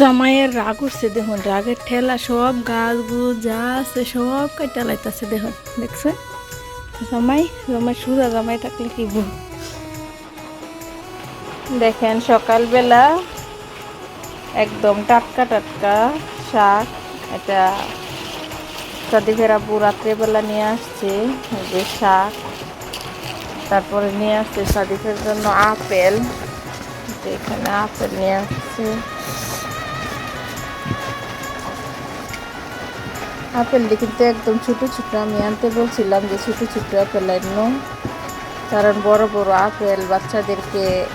জামাইয়ের রাগ উঠছে, দেখুন, রাগের ঠেলা সব গাছ গুছ যা আছে সব কাইটা লাইতাছে, দেখুন, দেখছেন? জামাই জামাই, সুজা জামাই থাকলে কি বল দেখেন, সকালবেলা একদম টাটকা টাটকা শাক এটা সাদিফের আব্বু রাত্রেবেলা নিয়ে আসছে যে শাক। তারপরে নিয়ে আসছে সাদিফের জন্য আপেল। এখানে আপেল নিয়ে আসছে। আপেলটি কিন্তু একদম ছোটো ছোটো। আমি আনতে বলছিলাম যে ছোটো ছোটো আপেল আনো কারণ বড় বড় আপেল বাচ্চাদেরকে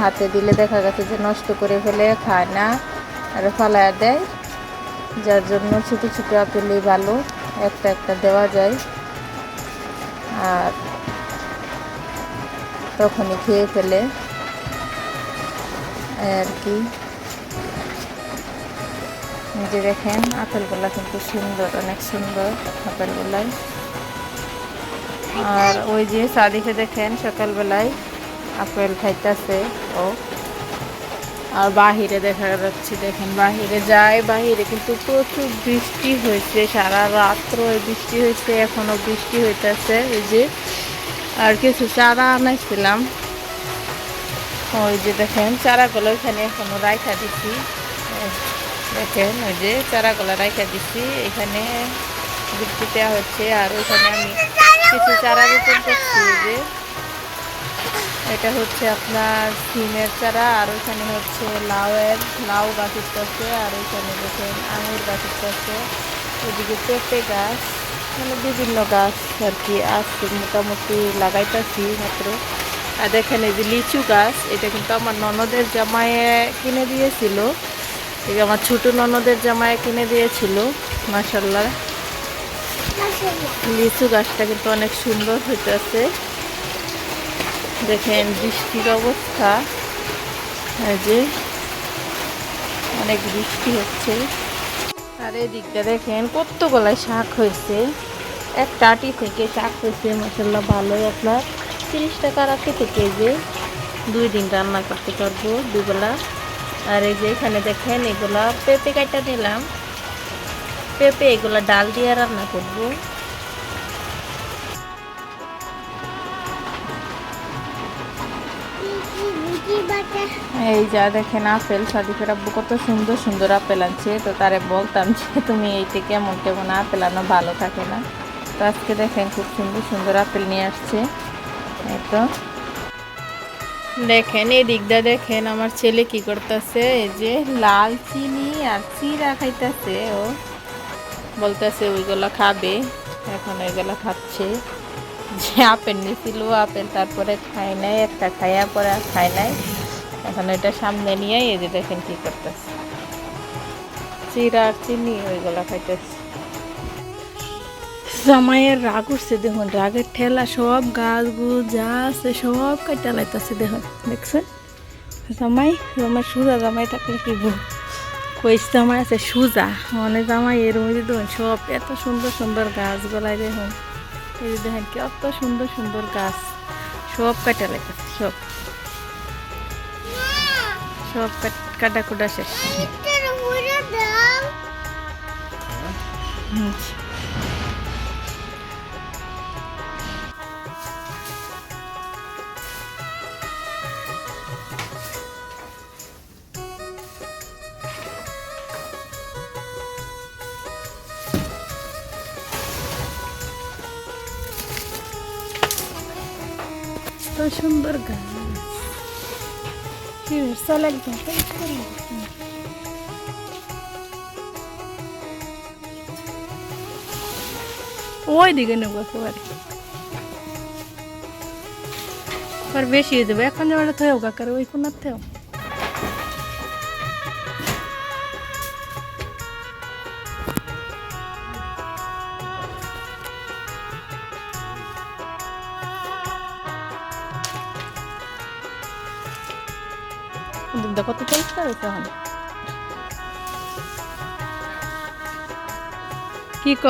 হাতে দিলে দেখা গেছে যে নষ্ট করে ফেলে, খায় না আর ফালায় দেয়। যার জন্য ছোটো ছোটো আপেলই ভালো, একটা একটা দেওয়া যায়। আর তখনই খেয়ে ফেলে। আর কি। যে দেখেন আপেলগুলা কিন্তু সুন্দর, অনেক সুন্দর আপেলগুলাই আর ওই যে সাদিকে দেখেন, সকালবেলায় আপেল খাইতেছে ও। আর বাহিরে দেখা যাচ্ছে, দেখেন বাহিরে যায়, বাহিরে কিন্তু প্রচুর বৃষ্টি হয়েছে, সারা রাত্র বৃষ্টি হয়েছে এখনও বৃষ্টি হইতেছে, এই যে। আর কিছু চারা আনাইছিলাম। ওই যে দেখেন, চারাগুলো এখানে এখনও রাইখা দিচ্ছি দেখেন, ওই যে চারাগুলো রাইখা দিচ্ছি এখানে বৃষ্টি দেওয়া হচ্ছে, আর ওইখানে আমি কিছু চারা রোপণ করছি যে। এটা হচ্ছে আপনার সিমের চারা, আর ওইখানে হচ্ছে লাউয়ের, লাউ গাছ উঠতেছে আর ওইখানে দেখেন আঙুর গাছ উঠতেছে ওইদিকে পেঁপে গাছ মানে বিভিন্ন গাছ আর কি আছে, মোটামুটি লাগাইতেছি মাত্র। আর দেখেন এই যে লিচু গাছ, এটা কিন্তু আমার ননদের জামাইয়ে কিনে দিয়েছিল। এই আমার ছোট ননদের জামায় কিনে দিয়েছিল মাসাল্লাহ লিচু গাছটা কিন্তু অনেক সুন্দর হইতেছে। দেখেন বৃষ্টির অবস্থা। যে অনেক বৃষ্টি হচ্ছে। আর এদিকটা দেখেন কত গলায় শাক হয়েছে। একটা আটি থেকে শাক হয়েছে মশলা ভালোই আপনার। তিরিশ টাকা রাখে থেকে যে দুই দিন রান্না করতে পারব দুবেলা। আর এই যে এখানে দেখেন, এগুলা পেঁপে কাটা নিলাম। পেঁপে, এগুলা ডাল দিয়ে রান্না করব। এই যা দেখেন, আপেল সাদিফের আব্বু কত সুন্দর সুন্দর আপেল আনছে। তো তারে বলতাম যে, তুমি এইটা কেমন কেমন আপেল আনো, ভালো থাকে না। তো আজকে দেখেন, খুব সুন্দর সুন্দর আপেল নিয়ে আসছে। এই তো। দেখেন, এই দিকটা দেখেন, আমার ছেলে কি করতেছে? এই যে লাল চিনি আর চিরা খাইতেছে ও। বলতেছে, ওইগুলো খাবে। এখন ওইগুলো খাচ্ছে। যে আপেল নিয়েছিল আপেল তারপরে খাই নাই, একটা খাইয়া পরে খায় নাই। এখন এটা সামনে নিয়ে এই যে দেখেন কি করতেছে। চিরা আর চিনি, ওইগুলো খাইতেছে। জামাইয়ের রাগ উঠছে দেখুন রাগের ঠেলা সব গাছ গুছ যা আছে সব কাটা লাইতেছে দেখুন দেখছেন? জামাই জামাই সুজা জামাই থাকলে কি বল কই জামাই আছে? সুজা। মানে জামাই এর মধ্যে দেখুন সব এত সুন্দর সুন্দর গাছ গাছগুলাই দেখুন। এই যে দেখেন কত সুন্দর সুন্দর গাছ। সব কাটা লাইতেছে সব। সব কাট- কাটা শেষ। হুম। এত সুন্দর গাছ কি পরিষ্কার লাগছে। ওই দিকে নেব একেবারে আর বেশি হয়ে যাবে এখন যেমন থেও কাকার ওই কোনার থেও দিকটা কত পরিষ্কার হয়েছে এখন কি ক?